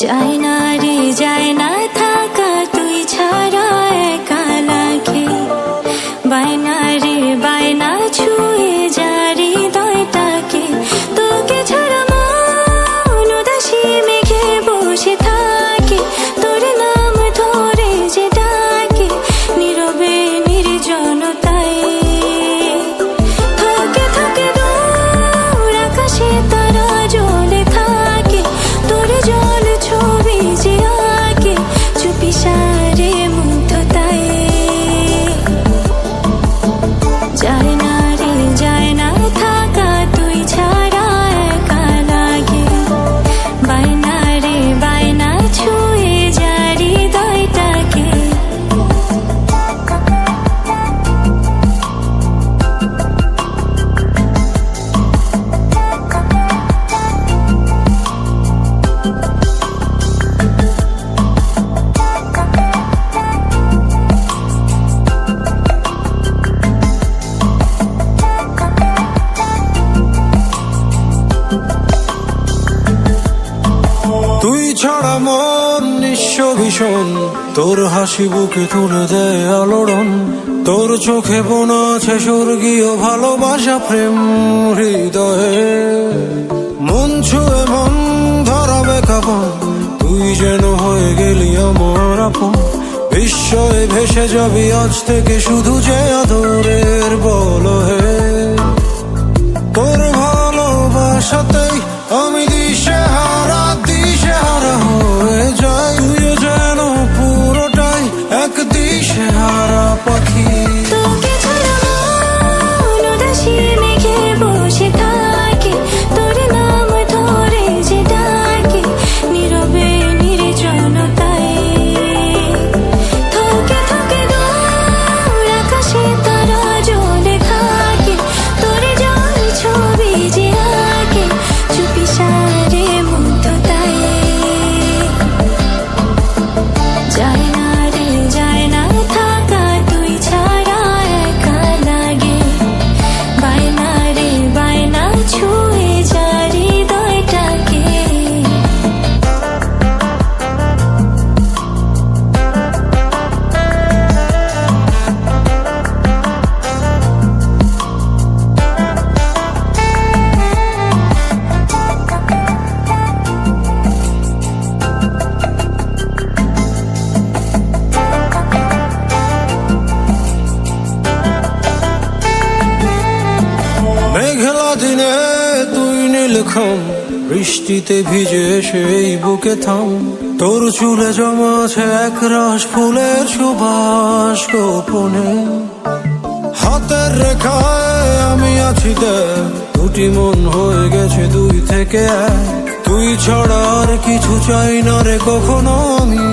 যায় না যায় ভীষণ। তোর হাসি বুকে তুলে দেয় আলোড়ন। তোর চোখে বোনা আছে স্বর্গীয় ভালোবাসা, প্রেম, হৃদয়ে। মন ছুঁয়ে মন ধরাবে কাপন তুই যেন হয়ে গেলি আমার আপন। বিস্ময়ে ভেসে যাবি আজ থেকে শুধু যে আদরের বল হে তোর ভালোবাসাতেই নীলক্ষম বৃষ্টিতে ভিজে সেই বুকে থাম। তোর চুলে জমা এক রাস ফুলের সুবাস গোপনে। হাতের রেখায় আমি আছি দুটি মন হয়ে গেছে দুই থেকে তুই ছাড়া আর কিছু চাই না রে কখনো আমি